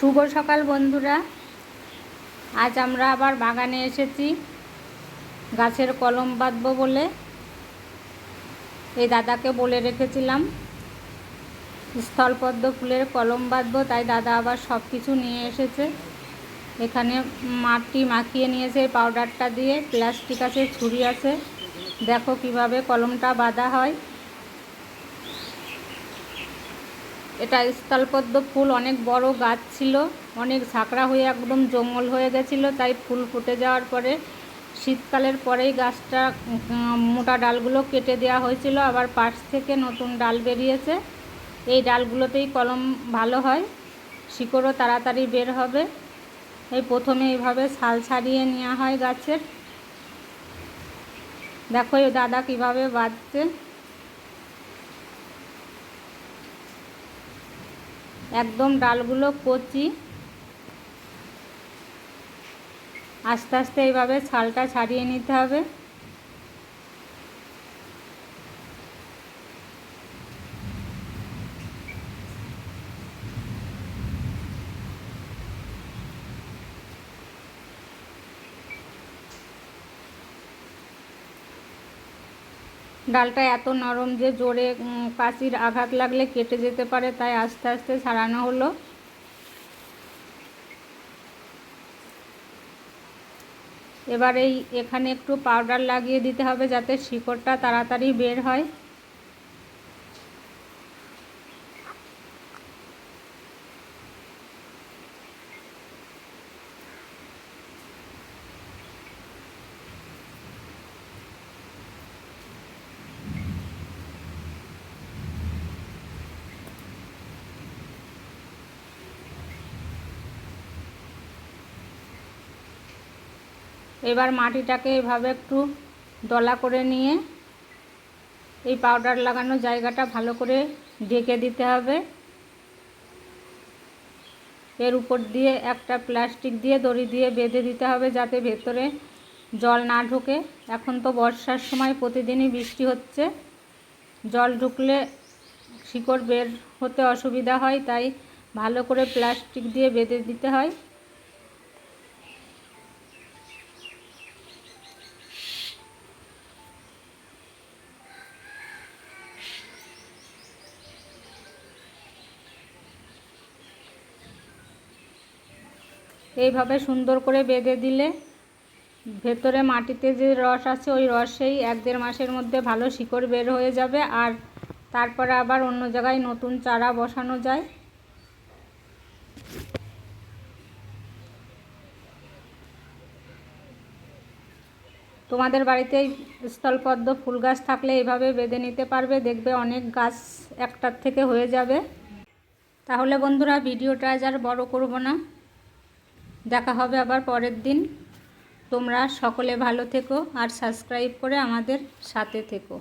শুভ সকাল বন্ধুরা। আজ আমরা আবার বাগানে এসেছি। গাছের কলম বাঁধবো বলে। এই দাদাকে বলে রেখেছিলাম। স্থলপদ্ম ফুলের কলম বাঁধবো, তাই দাদা আবার সব কিছু নিয়ে এসেছে। এখানে মাটি মাখিয়ে নিয়েছে পাউডারটা দিয়ে। প্লাস্টিক আছে, ছুরি আছে। দেখো কীভাবে কলমটা বাঁধা হয়। এটা স্থলপদ্ম ফুল, অনেক বড় গাছ ছিল, অনেক ঝাঁকড়া হয়ে একদম জঙ্গল হয়ে গেছিল, তাই ফুল ফুটে যাওয়ার পরে শীতকালের পরেই গাছটা মোটা ডালগুলো কেটে দেওয়া হয়েছিল, আবার পাশ থেকে নতুন ডাল বেরিয়েছে। এই ডালগুলোতেই কলম ভালো হয়, শিকড়ও তাড়াতাড়ি বের হবে। এই প্রথমে এইভাবে ছাল ছাড়িয়ে নেওয়া হয় গাছের। দেখো এই দাদা কীভাবে বাঁধছে। একদম ডালগুলো কচি। আস্তে আস্তে এইভাবে ছালটা ছাড়িয়ে নিতে হবে। ডালটা এত নরম যে জোরে কাঁচির আঘাত লাগলে কেটে যেতে পারে, তাই আস্তে আস্তে ছাড়ানো হলো। এবার এই, এখানে একটু পাউডার লাগিয়ে দিতে হবে যাতে শিকড়টা তাড়াতাড়ি বের হয়। এবার মাটিটাকে এভাবে একটু দলা করে নিয়ে এই পাউডার লাগানো জায়গাটা ভালো করে ঢেকে দিতে হবে। এর উপর দিয়ে একটা প্লাস্টিক দিয়ে দড়ি দিয়ে বেঁধে দিতে হবে যাতে ভেতরে জল না ঢুকে। এখন তো বর্ষার সময় প্রতিদিনই বৃষ্টি হচ্ছে। জল ঢুকলে শিকড় বের হতে অসুবিধা হয়, তাই ভালো করে প্লাস্টিক দিয়ে বেঁধে দিতে হয়। এইভাবে সুন্দর করে বেঁধে দিলে ভেতরে মাটিতে যে রস আছে, ওই রসেই এক দেড় মাসের মধ্যে ভালো শিকড় বের হয়ে যাবে। আর তারপরে আবার অন্য জায়গায় নতুন চারা বসানো যায়। তোমাদের বাড়িতে স্থলপদ্ম ফুল গাছ থাকলে এইভাবে বেঁধে নিতে পারবে। দেখবে অনেক গাছ একটার থেকে হয়ে যাবে। তাহলে বন্ধুরা, ভিডিওটা আজ আর বড় করব না। দেখা হবে আবার পরের দিন। তোমরা সকলে ভালো থেকো আর সাবস্ক্রাইব করে আমাদের সাথে থেকো।